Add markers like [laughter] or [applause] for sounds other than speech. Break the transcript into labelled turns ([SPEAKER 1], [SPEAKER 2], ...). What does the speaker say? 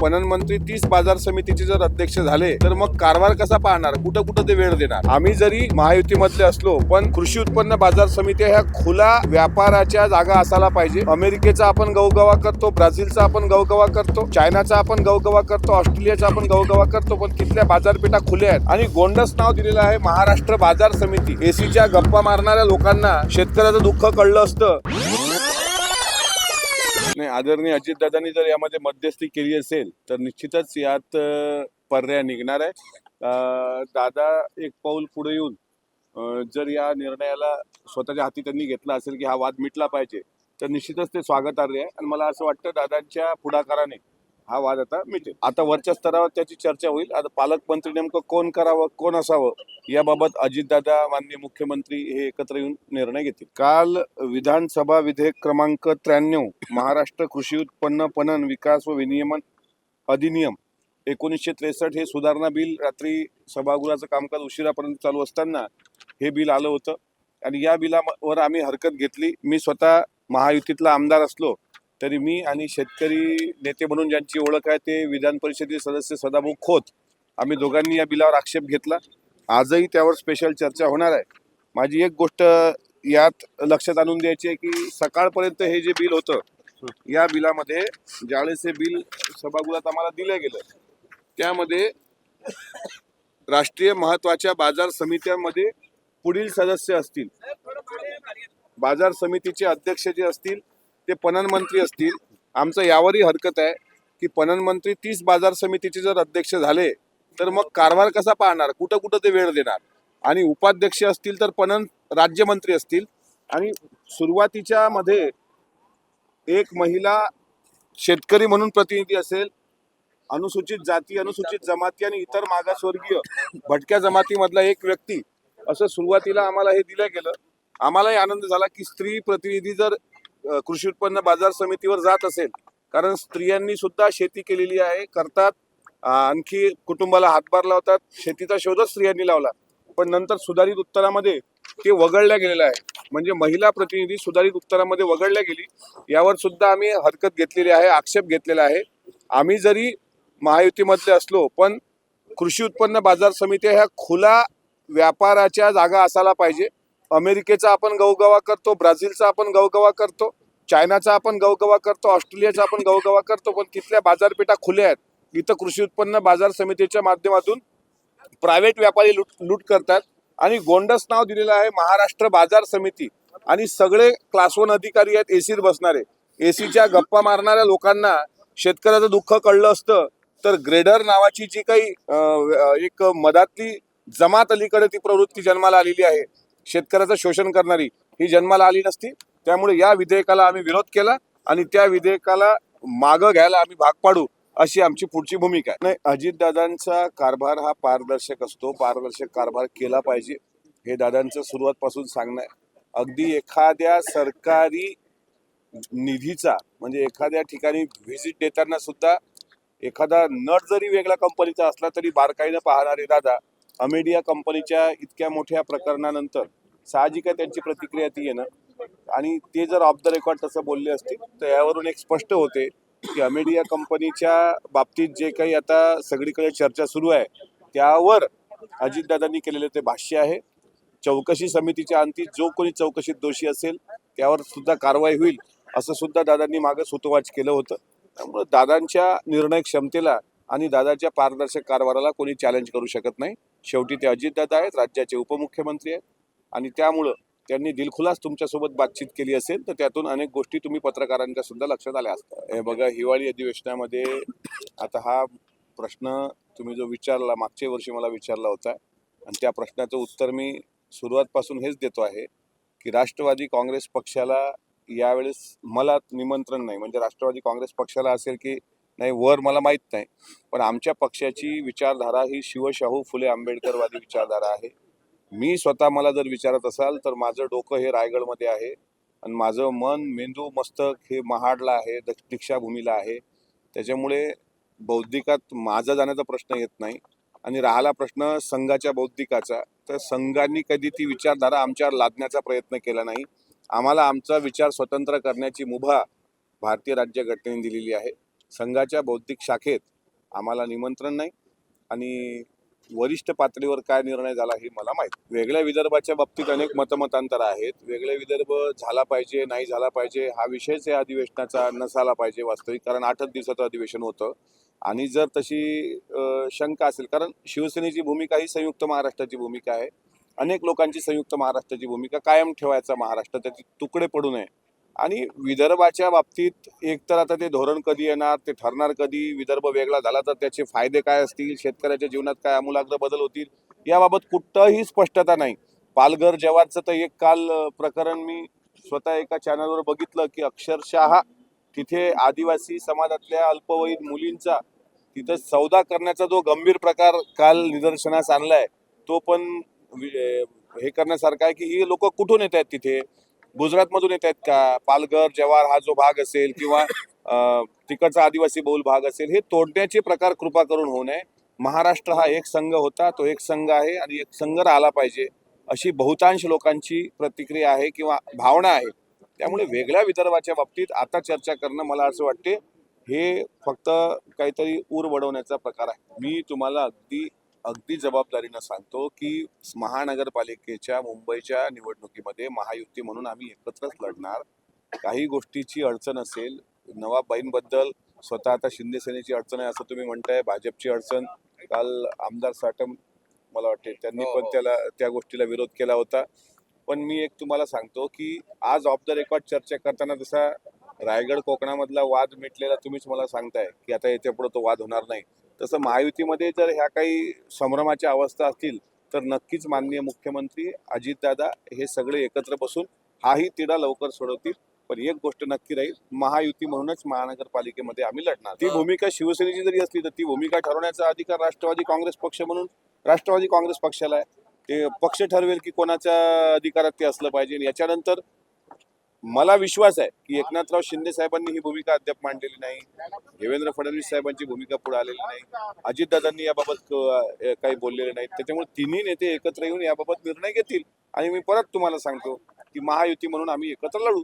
[SPEAKER 1] पणन मंत्री तीस बाजार समितीचे जर अध्यक्ष झाले तर मग कारभार कसा पाहणार? कुठं कुठं ते वेळ देणार? आम्ही जरी महायुतीमधले असलो पण कृषी उत्पन्न बाजार समिती ह्या खुला व्यापाराच्या जागा असायला पाहिजे. अमेरिकेचा आपण गवगवा करतो ब्राझीलचा आपण गवगवा करतो चायनाचा आपण गवगवा करतो ऑस्ट्रेलियाचा आपण गवगवा करतो पण तिथल्या बाजारपेठा खुल्या आहेत. आणि गोंडस नाव दिलेलं आहे महाराष्ट्र बाजार समिती. एसीच्या गप्पा मारणाऱ्या लोकांना शेतकऱ्याचं दुःख कळलं असतं. नाही आदरणीय अजितदादांनी जर यामध्ये मध्यस्थी केली असेल तर निश्चितच यात पर्याय निघणार आहे. दादा एक पाऊल पुढे येऊन जर या निर्णयाला स्वतःच्या हाती त्यांनी घेतला असेल की हा वाद मिटला पाहिजे तर निश्चितच ते स्वागतार्ह आहे. आणि मला असं वाटतं दादांच्या पुढाकाराने हा वाद आता मिटेल. आता वरच्या स्तरावर त्याची चर्चा होईल. आता पालकमंत्री नेमकं कोण करावं कोण असावं याबाबत अजितदादा माननीय मुख्यमंत्री हे एकत्र येऊन निर्णय घेतील. काल विधानसभा विधेयक क्रमांक त्र्याण्णव महाराष्ट्र कृषी उत्पन्न पणन विकास व विनियमन अधिनियम एकोणीसशे त्रेसष्ट हे सुधारणा बिल रात्री सभागृहाचं कामकाज उशिरापर्यंत चालू असताना हे बिल आलं होतं. आणि या बिलावर आम्ही हरकत घेतली. मी स्वतः महायुतीतला आमदार असलो तरी मी आणि शेतकरी नेते म्हणून ज्यांची ओळख आहे ते विधान परिषदेचे सदस्य सदाभाऊ खोत आम्ही दोघांनी या बिलावर आक्षेप घेतला. आजही त्यावर स्पेशल चर्चा होणार आहे. माझी एक गोष्ट यात लक्षात आणून द्यायची आहे की सकाळपर्यंत हे जे बिल होतं या बिलामध्ये ज्यावेळेस हे बिल सभागृहात आम्हाला दिलं गेलं त्यामध्ये राष्ट्रीय महत्त्वाच्या बाजार समित्यांमध्ये पुढील सदस्य असतील. बाजार समितीचे अध्यक्ष जे असतील ते पणन मंत्री असतील आमचं यावरही हरकत आहे की पणन मंत्री तीस बाजार समितीचे जर अध्यक्ष झाले तर मग कारभार कसा पाहणार? कुठं कुठं ते वेळ देणार? आणि उपाध्यक्ष असतील तर पणन राज्यमंत्री असतील. आणि सुरुवातीच्या मध्ये एक महिला शेतकरी म्हणून प्रतिनिधी असेल अनुसूचित जाती अनुसूचित जमाती आणि इतर मागासवर्गीय भटक्या जमातीमधला एक व्यक्ती असं सुरुवातीला आम्हाला हे दिलं गेलं. आम्हालाही आनंद झाला की स्त्री प्रतिनिधी जर कृषी उत्पन्न बाजार समितीवर जात असेल कारण स्त्रियांनी सुद्धा शेती केलेली आहे करतात. आणखी कुटुंबाला हातभार लावतात शेतीचा शोधच स्त्रियांनी लावला. पण नंतर सुधारित उत्तरामध्ये ते वगळल्या गेलेलं आहे. म्हणजे महिला प्रतिनिधी सुधारित उत्तरामध्ये वगळल्या गेली. यावर सुद्धा आम्ही हरकत घेतलेली आहे आक्षेप घेतलेला आहे. आम्ही जरी महायुतीमधले असलो पण कृषी उत्पन्न बाजार समित्या ह्या खुला व्यापाराच्या जागा असायला पाहिजे. अमेरिकेचा आपण गवगवा करतो ब्राझीलचा आपण गवगवा करतो चायनाचा आपण गवगवा करतो ऑस्ट्रेलियाचा आपण गवगवा करतो पण तिथल्या बाजारपेठा खुल्या आहेत. इथं कृषी उत्पन्न बाजार समितीच्या माध्यमातून प्रायव्हेट व्यापारी लूट लूट करतात. आणि गोंडस नाव दिलेलं आहे महाराष्ट्र बाजार समिती. आणि सगळे क्लास वन अधिकारी आहेत एसीत बसणारे. एसीच्या गप्पा मारणाऱ्या लोकांना शेतकऱ्याचं दुःख कळलं असतं तर ग्रेडर नावाची जी काही एक मधातली जमात अलीकडे ती प्रवृत्ती जन्माला आलेली आहे. शेतकऱ्याचं शोषण करणारी ही जन्माला आली नसती. त्यामुळे या विधेयकाला आम्ही विरोध केला आणि त्या विधेयकाला मागं घ्यायला आम्ही भाग पाडू अशी आमची पुढची भूमिका आहे. नाही अजितदादांचा कारभार हा पारदर्शक असतो. पारदर्शक कारभार केला पाहिजे हे दादांचं सुरुवातपासून सांगणं आहे. अगदी एखाद्या सरकारी निधीचा म्हणजे एखाद्या ठिकाणी व्हिजिट देताना सुद्धा एखादा नट जरी वेगळ्या कंपनीचा असला तरी बारकाईनं पाहणारे दादा अमेडिया कंपनीच्या इतक्या मोठ्या प्रकरणानंतर साहजिक आहे त्यांची प्रतिक्रिया ती येणं. आणि ते जर ऑफ द रेकॉर्ड तसं बोलले असतील तर यावरून एक स्पष्ट होते की अमेडिया कंपनीच्या बाबतीत जे काही आता सगळीकडे चर्चा सुरू आहे त्यावर अजितदादांनी केलेले ते भाष्य आहे. चौकशी समितीच्या अंती जो कोणी चौकशीत दोषी असेल त्यावर सुद्धा कारवाई होईल असं सुद्धा दादांनी मागं सुतोवाच केलं होतं. त्यामुळे दादांच्या निर्णय क्षमतेला आणि दादाच्या पारदर्शक कारभाराला कोणी चॅलेंज करू शकत नाही. शेवटी ते अजितदादा आहेत राज्याचे उपमुख्यमंत्री आहेत. आणि त्यामुळं त्यांनी दिलखुलास तुमच्यासोबत बातचीत केली असेल तर त्यातून अनेक गोष्टी तुम्ही पत्रकारांच्या सुद्धा लक्षात आल्या असतात. हे बघा हिवाळी अधिवेशनामध्ये आता हा प्रश्न तुम्ही जो विचारला मागच्या वर्षी मला विचारला होता आणि त्या प्रश्नाचं उत्तर मी सुरुवातपासून हेच देतो आहे की राष्ट्रवादी काँग्रेस पक्षाला यावेळेस मला निमंत्रण नाही. म्हणजे राष्ट्रवादी काँग्रेस पक्षाला असेल की नाही वर मला माहीत नाही. पण आमच्या पक्षाची विचारधारा ही शिवशाहू फुले आंबेडकरवादी विचारधारा आहे. मी स्वतः मला जर विचारत असाल तर माझं डोकं हे रायगडमध्ये आहे. आणि माझं मन मेंदू मस्तक हे महाडला आहे दक्ष- दीक्षाभूमीला आहे. त्याच्यामुळे बौद्धिकात माझा जाण्याचा प्रश्न येत नाही. आणि राहिला प्रश्न संघाच्या बौद्धिकाचा. तर संघांनी कधी ती विचारधारा आमच्यावर लादण्याचा प्रयत्न केला नाही. आम्हाला आमचा विचार स्वतंत्र करण्याची मुभा भारतीय राज्यघटनेने दिलेली आहे. संघाच्या बौद्धिक शाखेत आम्हाला निमंत्रण नाही आणि वरिष्ठ पातळीवर काय निर्णय झाला हे मला माहीत वेगळ्या विदर्भाच्या बाबतीत अनेक मतमतांतर आहेत. वेगळ्या विदर्भ झाला पाहिजे नाही झाला पाहिजे हा विषयच या अधिवेशनाचा नसाला पाहिजे वास्तविक कारण आठच दिवसाचं अधिवेशन होतं. आणि जर तशी शंका असेल कारण शिवसेनेची भूमिका ही संयुक्त महाराष्ट्राची भूमिका आहे. अनेक लोकांची संयुक्त महाराष्ट्राची भूमिका कायम ठेवायचा महाराष्ट्र त्याचे तुकडे पडू नये. आणि विदर्भाच्या बाबतीत एक तर आता ते धोरण कधी येणार ते ठरणार कधी विदर्भ वेगळा झाला तर त्याचे फायदे काय असतील शेतकऱ्याच्या जीवनात काय आमूलाग्र बदल होतील याबाबत कुठंही स्पष्टता नाही. पालघर जवारचं तर एक काल प्रकरण मी स्वतः एका चॅनलवर बघितलं की अक्षरशः तिथे आदिवासी समाजातल्या अल्पवयीन मुलींचा तिथं सौदा करण्याचा जो गंभीर प्रकार काल निदर्शनास आणलाय तो पण हे करण्यासारखा आहे की ही लोक कुठून येत आहेत तिथे? गुजरातमधून येत आहेत का? पालघर जवार हा जो भाग असेल किंवा [laughs] तिकडचा आदिवासी बहुल भाग असेल हे तोडण्याचे प्रकार कृपा करून होऊ नये. महाराष्ट्र हा एक संघ होता तो एक संघ आहे आणि एक संघ राहिला पाहिजे अशी बहुतांश लोकांची प्रतिक्रिया आहे किंवा भावना आहे. त्यामुळे वेगळ्या विदर्भाच्या बाबतीत आता चर्चा करणं मला असं वाटते हे फक्त काहीतरी ऊर वडवण्याचा प्रकार आहे. मी तुम्हाला अगदी अगदी जबाबदारीनं सांगतो की महानगरपालिकेच्या मुंबईच्या निवडणुकीमध्ये महायुती म्हणून आम्ही एकत्रच लढणार. काही गोष्टीची अडचण असेल नवाबाईंबद्दल स्वतः आता शिंदे सेनेची अडचण आहे असं तुम्ही म्हणताय भाजपची अडचण काल आमदार साटम मला वाटते त्यांनी
[SPEAKER 2] हो,
[SPEAKER 1] पण
[SPEAKER 2] हो.
[SPEAKER 1] त्याला त्या गोष्टीला विरोध केला होता. पण मी एक तुम्हाला सांगतो की आज ऑफ द रेकॉर्ड चर्चा करताना जसा रायगड कोकणामधला वाद मिटलेला तुम्हीच मला सांगताय की आता याच्यापुढे तो वाद होणार नाही. तसं महायुतीमध्ये जर ह्या काही संभ्रमाच्या अवस्था असतील तर नक्कीच माननीय मुख्यमंत्री अजितदादा हे सगळे एकत्र बसून हाही तिढा लवकर सोडवतील. पण एक गोष्ट नक्की राहील महायुती म्हणूनच महानगरपालिकेमध्ये आम्ही लढणार. ती भूमिका शिवसेनेची जरी असली तर ती भूमिका ठरवण्याचा अधिकार राष्ट्रवादी काँग्रेस पक्ष म्हणून राष्ट्रवादी काँग्रेस पक्षाला आहे. ते पक्ष ठरवेल की कोणाच्या अधिकारात ते असलं पाहिजे. याच्यानंतर मला विश्वास आहे की एकनाथराव शिंदे साहेबांनी ही भूमिका अद्याप मांडलेली नाही. देवेंद्र फडणवीस साहेबांची भूमिका पुढे आलेली नाही. अजितदादांनी याबाबत काही बोललेले नाहीत. त्याच्यामुळे तिन्ही नेते एकत्र येऊन याबाबत निर्णय घेतील. आणि मी परत तुम्हाला सांगतो की महायुती म्हणून आम्ही एकत्र लढू.